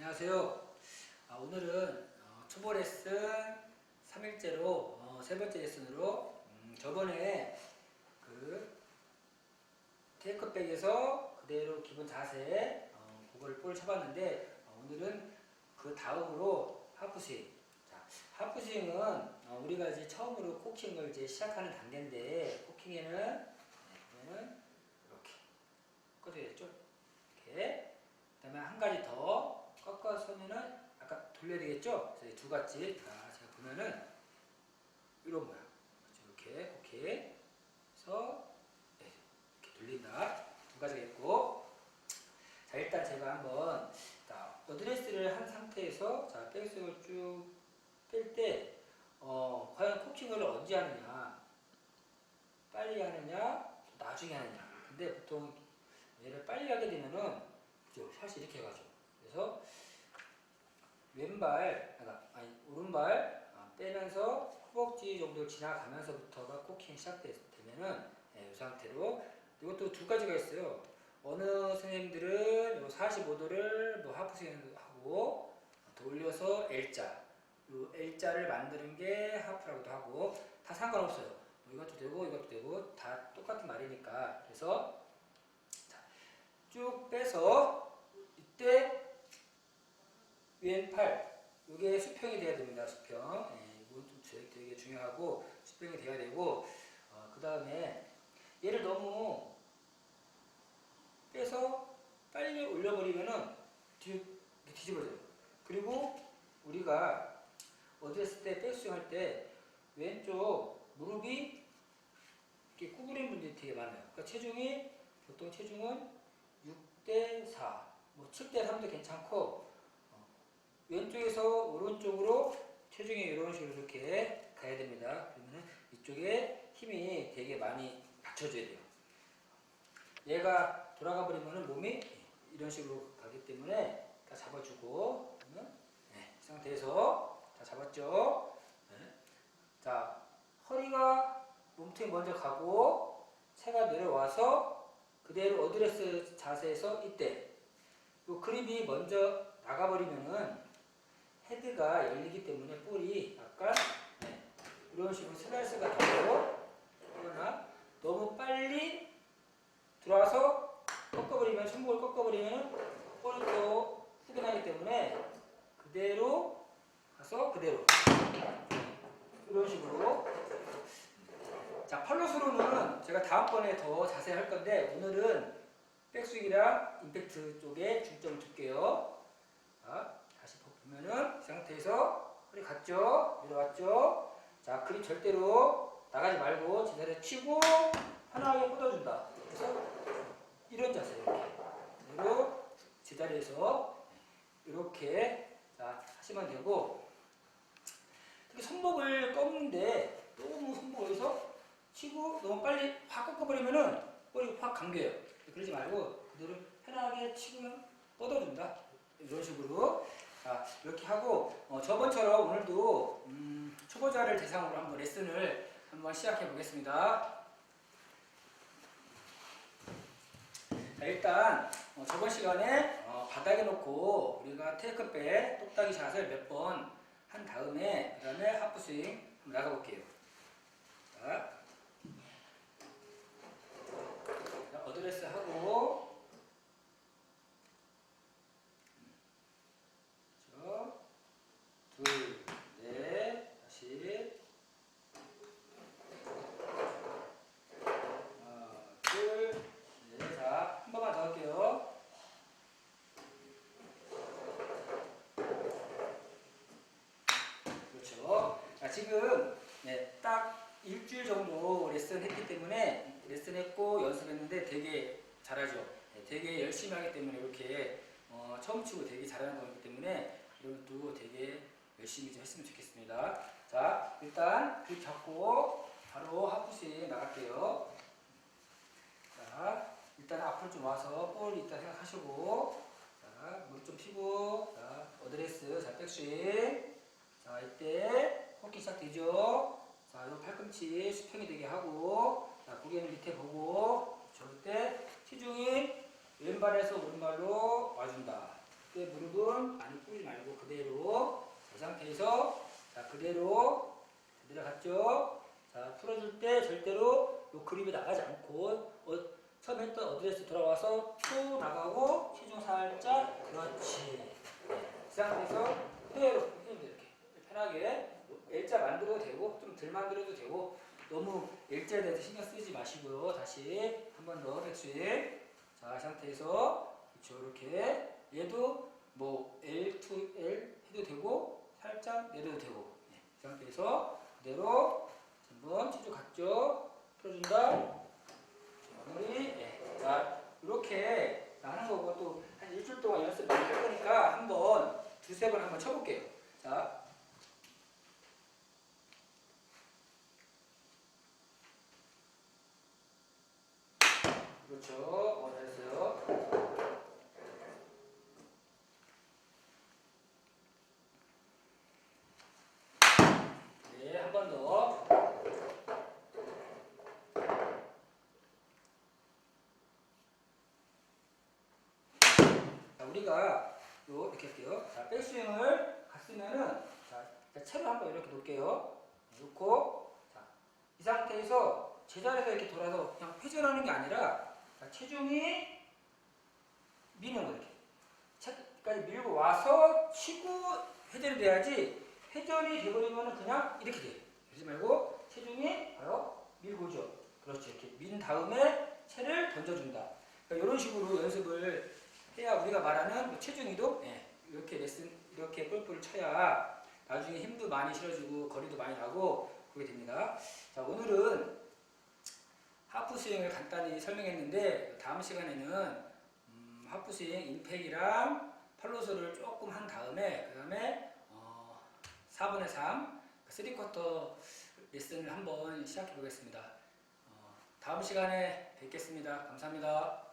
안녕하세요. 아, 오늘은 어, 초보 레슨 3일째로 어, 세 번째 레슨으로 음, 저번에 그 테이크백에서 그대로 기본 자세 어, 그거를 볼 쳐봤는데 어, 오늘은 그 다음으로 하프스윙. 자, 하프스윙은 어, 우리가 이제 처음으로 코킹을 이제 시작하는 단계인데 코킹에는 네, 보면은 이렇게 꺾어야겠죠? 이렇게. 그다음에 한 가지 더 꺾어서면은 돌려야 되겠죠? 그래서 이두 가지 자 제가 보면은 이런 모양. 그렇죠? 이렇게 이렇게 해서 네, 이렇게 돌린다. 두 가지가 있고. 자 일단 제가 한번 자 어드레스를 한 상태에서 자 백스윙을 쭉 뺄 때 어, 과연 코킹을 언제 하느냐? 빨리 하느냐? 나중에 하느냐? 근데 보통 얘를 빨리 하게 되면은 사실 이렇게 해가지고. 그래서 왼발 아니 오른발 아, 빼면서 허벅지 정도 지나가면서부터가 코킹 시작되면은 네, 이 상태로 이것도 두 가지가 있어요. 어느 선생님들은 요 45도를 뭐 하프 스윙 하고 돌려서 L자, 요 L자를 만드는 게 하프라고도 하고 다 상관없어요. 뭐 이것도 되고 이것도 되고 다 똑같은 말이니까 그래서 자, 쭉 빼서 이때 왼팔 이게 수평이 돼야 됩니다. 수평. 예, 이거 좀 되게, 되게 중요하고 수평이 돼야 되고 어, 그 다음에 얘를 너무 빼서 빨리 올려버리면은 뒤 뒤집어져요. 그리고 우리가 어디 했을 때 백스윙 할 때 왼쪽 무릎이 이렇게 구부린 분들이 되게 많아요. 그러니까 체중이 보통 체중은 6대 4, 뭐 7대 3도 괜찮고 왼쪽에서 오른쪽으로 체중이 이런 식으로 이렇게 가야 됩니다. 그러면 이쪽에 힘이 되게 많이 받쳐줘야 돼요. 얘가 돌아가 버리면 몸이 이런 식으로 가기 때문에 다 잡아주고 네, 이 상태에서 다 잡았죠. 네. 자 허리가 몸통이 먼저 가고 체가 내려와서 그대로 어드레스 자세에서 이때 요 그립이 먼저 나가버리면은 헤드가 열리기 때문에 볼이 약간 네, 이런 식으로 슬라이스가 되고 그러나 너무 빨리 들어와서 꺾어버리면 손목을 꺾어버리면 볼이 또 나기 때문에 그대로 가서 그대로. 이런 식으로. 자 팔로스로는 제가 다음번에 더 자세히 할 건데 오늘은 백스윙이랑 임팩트 쪽에 중점을 둘게요. 자, 보면은 이 상태에서 허리 갔죠? 내려왔죠? 자, 그립 절대로 나가지 말고 제자리에 치고 편하게 뻗어준다. 그래서 이런 자세 이렇게 그대로 제자리에서 이렇게 자 하시면 되고 특히 손목을 꺾는데 너무 손목에서 치고 너무 빨리 확 꺾어버리면은 볼이 확 감겨요. 그러지 말고 그대로 편하게 치고 뻗어준다. 이런 식으로 자 이렇게 하고 어, 저번처럼 오늘도 음, 초보자를 대상으로 한번 레슨을 한번 시작해 보겠습니다. 자, 일단 어, 저번 시간에 어, 바닥에 놓고 우리가 테이크백 똑딱이 샷을 몇 번 한 다음에 그 다음에 하프스윙 한번 나가볼게요. 자, 자, 어드레스 하고 그렇죠? 둘, 넷, 다시 하나, 둘, 넷, 자, 한 번만 더 할게요. 그렇죠. 자, 지금 네, 딱 일주일 정도 레슨 했기 때문에 레슨 했고 연습했는데 되게 잘하죠. 네, 되게 열심히 하기 때문에 이렇게 어, 처음 치고 되게 잘하는 거기 때문에 이것도 되게 열심히 좀 했으면 좋겠습니다. 자, 일단 그 잡고 바로 하프스윙 나갈게요. 자, 일단 앞으로 좀 와서 볼 있다 생각하시고, 자, 물좀 피고, 자, 어드레스, 자, 백스윙. 자, 이때 호흡기 시작되죠? 자, 요 팔꿈치 수평이 되게 하고, 자, 고개는 밑에 보고, 저때 체중이 왼발에서 오른발로 와준다. 이때 무릎은 많이 꿇지 말고 그대로 이 상태에서 자 그대로 내려갔죠. 자 풀어줄 때 절대로 요 그립이 나가지 않고 어, 처음 했던 어드레스 돌아와서 쭉 나가고 체중 살짝 그렇지. 이 상태에서 그대로 힘 이렇게 편하게 L자 만들어도 되고 좀 덜 만들어도 되고 너무 L자에 대해서 신경 쓰지 마시고요. 다시 한 번 더 백스윙. 자, 이 상태에서 그렇죠. 이렇게 얘도 뭐 L to L 해도 되고 살짝 내려도 되고 네, 이 상태에서 그대로 한번 체중 갔죠. 풀어준다. 마무리. 네. 자, 이렇게 하는 거고 또 한 일주일 동안 연습 많이 할 거니까 한번 두세 번 한번 쳐볼게요. 자. 그렇죠. 어, 잘했어요. 네, 한 번 더. 자, 우리가 요 이렇게 할게요. 자, 백스윙을 갔으면은 자, 자, 채를 한번 이렇게 놓을게요. 놓고 자, 이 상태에서 제자리에서 이렇게 돌아서 그냥 회전하는 게 아니라 자, 체중이 미는 거 이렇게 채까지 밀고 와서 치고 회전이 돼야지 회전이 돼버리면은 그냥 이렇게 돼. 그러지 말고 체중이 바로 밀고 오죠. 그렇죠. 이렇게 민 다음에 채를 던져준다. 그러니까 이런 식으로 연습을 해야 우리가 말하는 뭐 체중 이동 예, 이렇게 레슨 이렇게 골프를 쳐야 나중에 힘도 많이 실어주고 거리도 많이 나고 그게 됩니다. 자 오늘은 하프 스윙을 간단히 설명했는데 다음 시간에는 음, 하프 스윙 임팩이랑 팔로소를 조금 한 다음에 그 다음에 어, 4분의 3 3쿼터 레슨을 한번 시작해 보겠습니다. 어, 다음 시간에 뵙겠습니다. 감사합니다.